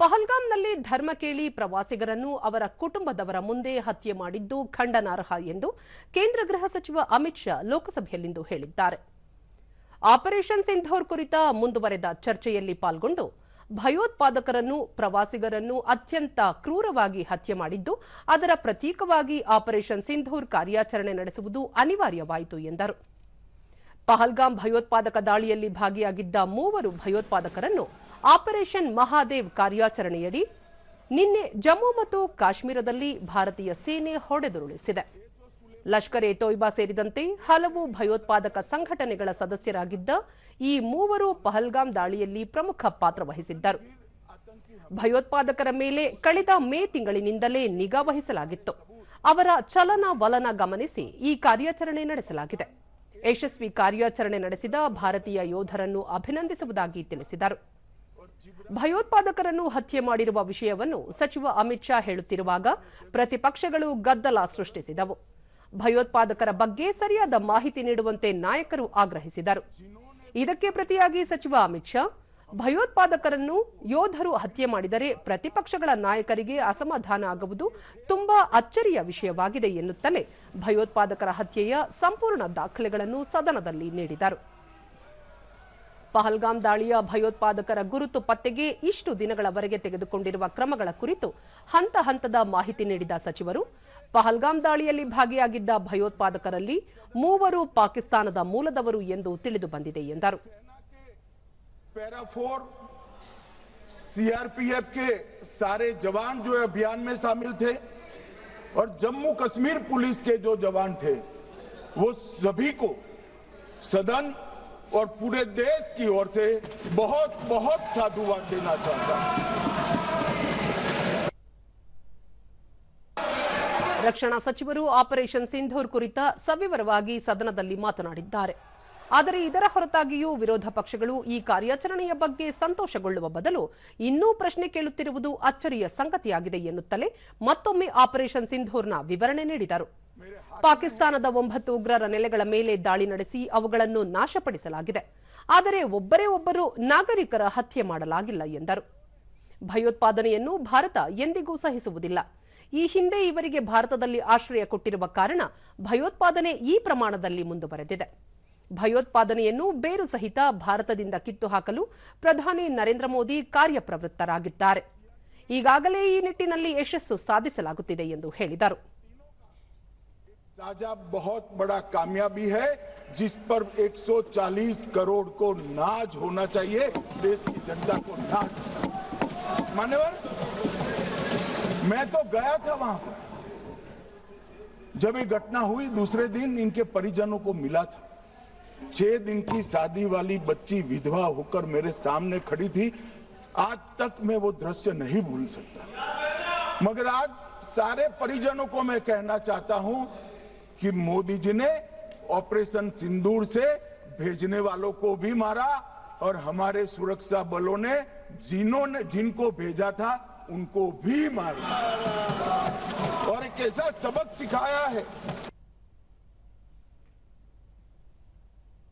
ಪಹಲ್ಗಾಮ್ನಲ್ಲಿ ಧರ್ಮ ಕೇಳಿ ಪ್ರವಾಸಿಗರನ್ನು ಅವರ ಕುಟುಂಬದವರ ಮುಂದೆ ಹತ್ಯೆ ಮಾಡಿದ್ದು ಖಂಡನಾರ್ಹ ಎಂದು ಕೇಂದ್ರ ಗೃಹ ಸಚಿವ ಅಮಿತ್ ಶಾ ಲೋಕಸಭೆಯಲ್ಲಿಂದು ಹೇಳಿದ್ದಾರೆ. ಆಪರೇಷನ್ ಸಿಂಧೂರ್ ಕುರಿತ ಮುಂದುವರೆದ ಚರ್ಚೆಯಲ್ಲಿ ಪಾಲ್ಗೊಂಡು ಭಯೋತ್ಪಾದಕರನ್ನು, ಪ್ರವಾಸಿಗರನ್ನು ಅತ್ಯಂತ ಕ್ರೂರವಾಗಿ ಹತ್ಯೆ ಮಾಡಿದ್ದು, ಅದರ ಪ್ರತೀಕವಾಗಿ ಆಪರೇಷನ್ ಸಿಂಧೂರ್ ಕಾರ್ಯಾಚರಣೆ ನಡೆಸುವುದು ಅನಿವಾರ್ಯವಾಯಿತು ಎಂದರು. ಪಹಲ್ಗಾಮ್ ಭಯೋತ್ಪಾದಕ ದಾಳಿಯಲ್ಲಿ ಭಾಗಿಯಾಗಿದ್ದ ಮೂವರು ಭಯೋತ್ಪಾದಕರನ್ನು ಆಪರೇಷನ್ ಮಹಾದೇವ್ ಕಾರ್ಯಾಚರಣೆಯಡಿ ನಿನ್ನೆ ಜಮ್ಮು ಮತ್ತು ಕಾಶ್ಮೀರದಲ್ಲಿ ಭಾರತೀಯ ಸೇನೆ ಹೊಡೆದುರುಳಿಸಿದೆ. ಲಷ್ಕರ್ ಎ ತೊಯ್ಬಾ ಸೇರಿದಂತೆ ಹಲವು ಭಯೋತ್ಪಾದಕ ಸಂಘಟನೆಗಳ ಸದಸ್ಯರಾಗಿದ್ದ ಈ ಮೂವರು ಪಹಲ್ಗಾಮ್ ದಾಳಿಯಲ್ಲಿ ಪ್ರಮುಖ ಪಾತ್ರ ವಹಿಸಿದ್ದರು. ಭಯೋತ್ಪಾದಕರ ಮೇಲೆ ಕಳೆದ ಮೇ ತಿಂಗಳಿನಿಂದಲೇ ನಿಗಾ ವಹಿಸಲಾಗಿತ್ತು. ಅವರ ಚಲನ ವಲನ ಗಮನಿಸಿ ಈ ಕಾರ್ಯಾಚರಣೆ ನಡೆಸಲಾಗಿದೆ. ಯಶಸ್ವಿ ಕಾರ್ಯಾಚರಣೆ ನಡೆಸಿದ ಭಾರತೀಯ ಯೋಧರನ್ನು ಅಭಿನಂದಿಸುವುದಾಗಿ ತಿಳಿಸಿದರು. ಭಯೋತ್ಪಾದಕರನ್ನು ಹತ್ಯೆ ಮಾಡಿರುವ ವಿಷಯವನ್ನು ಸಚಿವ ಅಮಿತ್ ಶಾ ಹೇಳುತ್ತಿರುವಾಗ ಪ್ರತಿಪಕ್ಷಗಳು ಗದ್ದಲ ಸೃಷ್ಟಿಸಿದವು. ಭಯೋತ್ಪಾದಕರ ಬಗ್ಗೆ ಸರಿಯಾದ ಮಾಹಿತಿ ನೀಡುವಂತೆ ನಾಯಕರು ಆಗ್ರಹಿಸಿದರು. ಇದಕ್ಕೆ ಪ್ರತಿಯಾಗಿ ಸಚಿವ ಅಮಿತ್ ಶಾ, ಭಯೋತ್ಪಾದಕರನ್ನು ಯೋಧರು ಹತ್ಯೆ ಮಾಡಿದರೆ ಪ್ರತಿಪಕ್ಷಗಳ ನಾಯಕರಿಗೆ ಅಸಮಾಧಾನ ಆಗುವುದು ತುಂಬಾ ಅಚ್ಚರಿಯ ವಿಷಯವಾಗಿದೆ ಎನ್ನುತ್ತಲೇ ಭಯೋತ್ಪಾದಕರ ಹತ್ಯೆಯ ಸಂಪೂರ್ಣ ದಾಖಲೆಗಳನ್ನು ಸದನದಲ್ಲಿ ನೀಡಿದರು. ಪಹಲ್ಗಾಮ್ ದಾಳಿಯ ಭಯೋತ್ಪಾದಕರ ಗುರುತು ಪತ್ತೆಗೆ ಇಷ್ಟು ದಿನಗಳವರೆಗೆ ತೆಗೆದುಕೊಂಡಿರುವ ಕ್ರಮಗಳ ಕುರಿತು ಹಂತ ಹಂತದ ಮಾಹಿತಿ ನೀಡಿದ ಸಚಿವರು ಪಹಲ್ಗಾಮ್ ದಾಳಿಯಲ್ಲಿ ಭಾಗಿಯಾಗಿದ್ದ ಭಯೋತ್ಪಾದಕರಲ್ಲಿ ಮೂವರು ಪಾಕಿಸ್ತಾನದ ಮೂಲದವರು ಎಂದು ತಿಳಿದು ಬಂದಿದೆ ಎಂದರು पैरा फोर सीआरपीएफ के सारे जवान जो है अभियान में शामिल थे और जम्मू कश्मीर पुलिस के जो जवान थे वो सभी को सदन और पूरे देश की ओर से बहुत बहुत साधुवाद देना चाहता हूं ರಕ್ಷಣಾ ಸಚಿವರು ಆಪರೇಷನ್ ಸಿಂಧೂರ್ ಕುರಿತ ಸವಿವರವಾಗಿ ಸದನದಲ್ಲಿ ಮಾತನಾಡಿದ್ದಾರೆ ಆದರೆ ಇದರ ಹೊರತಾಗಿಯೂ ವಿರೋಧ ಪಕ್ಷಗಳು ಈ ಕಾರ್ಯಾಚರಣೆಯ ಬಗ್ಗೆ ಸಂತೋಷಗೊಳ್ಳುವ ಬದಲು ಇನ್ನೂ ಪ್ರಶ್ನೆ ಕೇಳುತ್ತಿರುವುದು ಅಚ್ಚರಿಯ ಸಂಗತಿಯಾಗಿದೆ ಎನ್ನುತ್ತಲೇ ಮತ್ತೊಮ್ಮೆ ಆಪರೇಷನ್ ಸಿಂಧೂರ್ನ ವಿವರಣೆ ನೀಡಿದರು ಪಾಕಿಸ್ತಾನದ ಒಂಬತ್ತು ಉಗ್ರರ ನೆಲೆಗಳ ಮೇಲೆ ದಾಳಿ ನಡೆಸಿ ಅವುಗಳನ್ನು ನಾಶಪಡಿಸಲಾಗಿದೆ. ಆದರೆ ಒಬ್ಬರೇ ಒಬ್ಬರು ನಾಗರಿಕರ ಹತ್ಯೆ ಮಾಡಲಾಗಿಲ್ಲ ಎಂದರು. ಭಯೋತ್ಪಾದನೆಯನ್ನು ಭಾರತ ಎಂದಿಗೂ ಸಹಿಸುವುದಿಲ್ಲ. ಈ ಹಿಂದೆ ಇವರಿಗೆ ಭಾರತದಲ್ಲಿ ಆಶ್ರಯ ಕೊಟ್ಟಿರುವ ಕಾರಣ ಭಯೋತ್ಪಾದನೆ ಈ ಪ್ರಮಾಣದಲ್ಲಿ ಮುಂದುವರೆದಿದೆ. ಭಯೋತ್ಪಾದನೆಯನ್ನು ಬೇರು ಸಹಿತ ಭಾರತದಿಂದ ಕಿತ್ತು ಹಾಕಲು ಪ್ರಧಾನಿ ನರೇಂದ್ರ ಮೋದಿ ಕಾರ್ಯಪ್ರವೃತ್ತರಾಗಿದ್ದಾರೆ. ಈಗಾಗಲೇ ಈ ನಿಟ್ಟಿನಲ್ಲಿ ಯಶಸ್ಸು ಸಾಧಿಸಲಾಗುತ್ತಿದೆ ಎಂದು ಹೇಳಿದರು. साझा बहुत बड़ा कामयाबी है, जिस पर 140 करोड़ को नाज होना चाहिए, देश की जनता को नाज मान्यवर, मैं तो गया था वहाँ पर। जब ये घटना हुई, दूसरे दिन इनके परिजनों को मिला था। छह दिन की शादी वाली बच्ची विधवा होकर मेरे सामने खड़ी थी। आज तक मैं वो दृश्य नहीं भूल सकता। मगर आज सारे परिजनों को मैं कहना चाहता हूँ कि मोदी जी ने ऑपरेशन सिंदूर से भेजने वालों को भी मारा और हमारे सुरक्षा बलों ने जिन्होंने जिनको भेजा था, उनको भी मारा। और एक ऐसा सबक सिखाया है